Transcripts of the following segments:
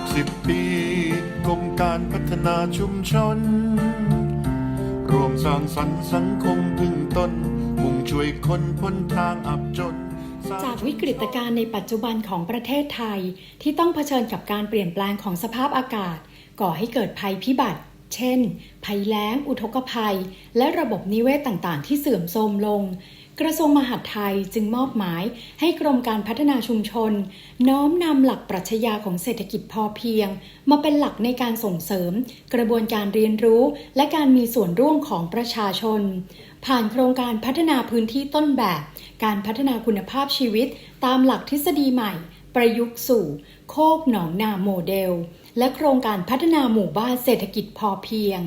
60 ปีกรมการพัฒนาชุมชน รวมสร้างสรรค์สังคมพึ่งตน มุ่งช่วยคนพ้นทางอับจน จากวิกฤตการณ์ในปัจจุบันของประเทศไทยที่ต้องเผชิญกับการเปลี่ยนแปลงของสภาพอากาศ ก่อให้เกิดภัยพิบัติ เช่น ภัยแล้ง อุทกภัย และระบบนิเวศต่างๆ ที่เสื่อมโทรมลง กระทรวงมหาดไทยจึงมอบหมายให้กรมการพัฒนาชุมชน น้อมนำหลักปรัชญาของเศรษฐกิจพอเพียง มาเป็นหลักในการส่งเสริม กระบวนการเรียนรู้และการมีส่วนร่วมของประชาชน ผ่านโครงการพัฒนาพื้นที่ต้นแบบ การพัฒนาคุณภาพชีวิต ตามหลักทฤษฎีใหม่ ประยุกต์สู่ โคกหนองนาโมเดล และโครงการพัฒนาหมู่บ้านเศรษฐกิจพอเพียง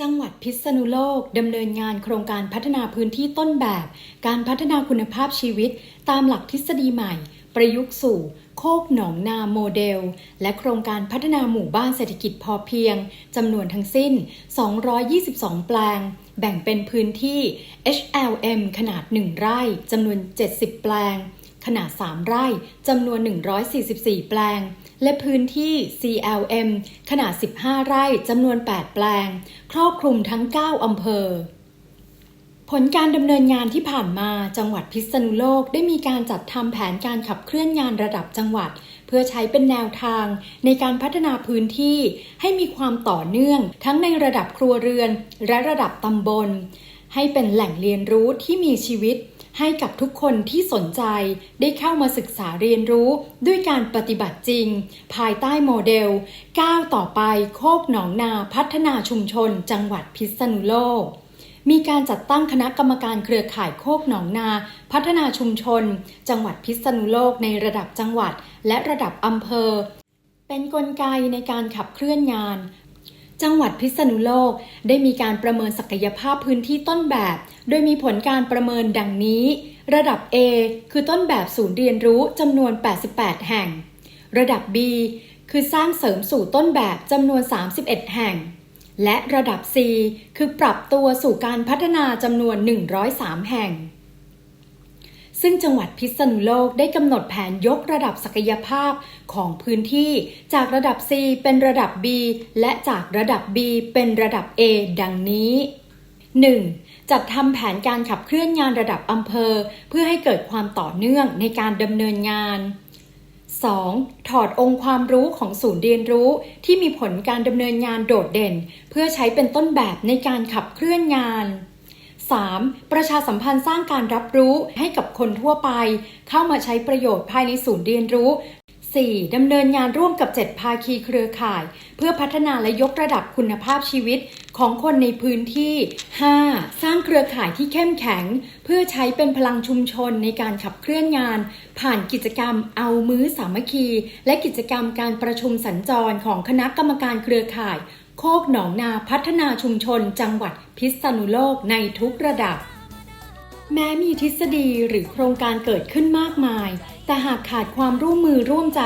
จังหวัดพิษณุโลกดำเนินงานโครงการพัฒนาพื้นที่ต้นแบบ การพัฒนาคุณภาพชีวิต ตามหลักทฤษฎีใหม่ ประยุกต์สู่ โคกหนองนาโมเดล และโครงการพัฒนาหมู่บ้านเศรษฐกิจพอเพียงจำนวนทั้งสิ้น 222 แปลง แบ่งเป็นพื้นที่ HLM ขนาด 1 ไร่จำนวน 70 แปลง ขนาด 3 ไร่จำนวน 144 แปลง และพื้นที่ CLM ขนาด 15 ไร่จำนวน 8 แปลง ครอบคลุมทั้ง 9 อำเภอ ผลการดำเนินงานที่ผ่านมาจังหวัดพิษณุโลกได้มีการจัดทำแผนการขับเคลื่อนงานระดับจังหวัด เพื่อใช้เป็นแนวทางในการพัฒนาพื้นที่ให้มีความต่อเนื่อง ทั้งในระดับครัวเรือน และระดับตำบล ให้เป็นแหล่งเรียนรู้ที่มีชีวิต ให้กับทุกคนที่สนใจได้เข้ามาศึกษาเรียนรู้ด้วยการปฏิบัติจริง ภายใต้โมเดลก้าวต่อไปโคกหนองนาพัฒนาชุมชน จังหวัดพิษณุโลก มีการจัดตั้งคณะกรรมการเครือข่ายโคกหนองนา พัฒนาชุมชน จังหวัดพิษณุโลกในระดับจังหวัด และระดับอำเภอ เป็นนกลไกในการขับเคลื่อนงาน จังหวัดพิษณุโลก ได้มีการประเมินศักยภาพพื้นที่ต้นแบบ โดยมีผลการประเมินดังนี้ ระดับ A คือต้นแบบศูนย์เรียนรู้จำนวน 88 แห่ง ระดับ B คือสร้างเสริมสู่ต้นแบบจำนวน 31 แห่ง และระดับ C คือปรับตัวสู่การพัฒนาจำนวน 103 แห่ง ซึ่งจังหวัดพิษณุโลกได้กำหนดแผนยกระดับศักยภาพของพื้นที่จากระดับ C เป็นระดับ B และจากระดับ B เป็นระดับ A ดังนี้ 1. จัดทำแผนการขับเคลื่อนงานระดับอำเภอ เพื่อให้เกิดความต่อเนื่องในการดำเนินงาน 2. ถอดองค์ความรู้ของศูนย์เรียนรู้ที่มีผลการดำเนินงานโดดเด่น เพื่อใช้เป็นต้นแบบในการขับเคลื่อนงาน 3. ประชาสัมพันธ์สร้างการรับรู้ให้กับคนทั่วไป เข้ามาใช้ประโยชน์ภายในศูนย์เรียนรู้ 4. ดำเนินงานร่วมกับ 7 ภาคีเครือข่าย เพื่อพัฒนาและยกระดับคุณภาพชีวิตของคนในพื้นที่ 5. สร้างเครือข่ายที่เข้มแข็ง เพื่อใช้เป็นพลังชุมชนในการขับเคลื่อนงาน ผ่านกิจกรรมเอามื้อสามัคคี และกิจกรรมการประชุมสัญจรของคณะกรรมการเครือข่าย โคกหนองนาพัฒนาชุมชนจังหวัดพิษณุโลกในทุกระดับ แม้มีทฤษฎีหรือโครงการเกิดขึ้นมากมาย แต่หากขาดความร่วมมือร่วมใจ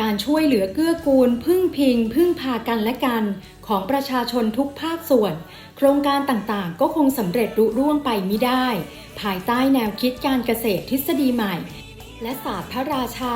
การช่วยเหลือเกื้อกูล พึ่งพิง พึ่งพากันและกัน ของประชาชนทุกภาคส่วน โครงการต่างๆ ก็คงสำเร็จรุ่ร่วงไปไม่ได้ ภายใต้แนวคิดการเกษตรทฤษฎีใหม่ และศาสตร์พระราชา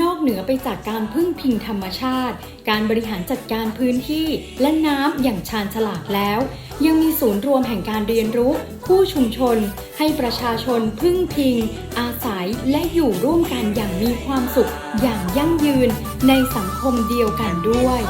นอกเหนือไปจากการพึ่งพิงธรรมชาติ การบริหารจัดการพื้นที่ และน้ำอย่างชาญฉลาดแล้ว ยังมีศูนย์รวมแห่งการเรียนรู้คู่ชุมชน ให้ประชาชนพึ่งพิง อาศัยและอยู่ร่วมกันอย่างมีความสุขอย่างยั่งยืนในสังคมเดียวกันด้วย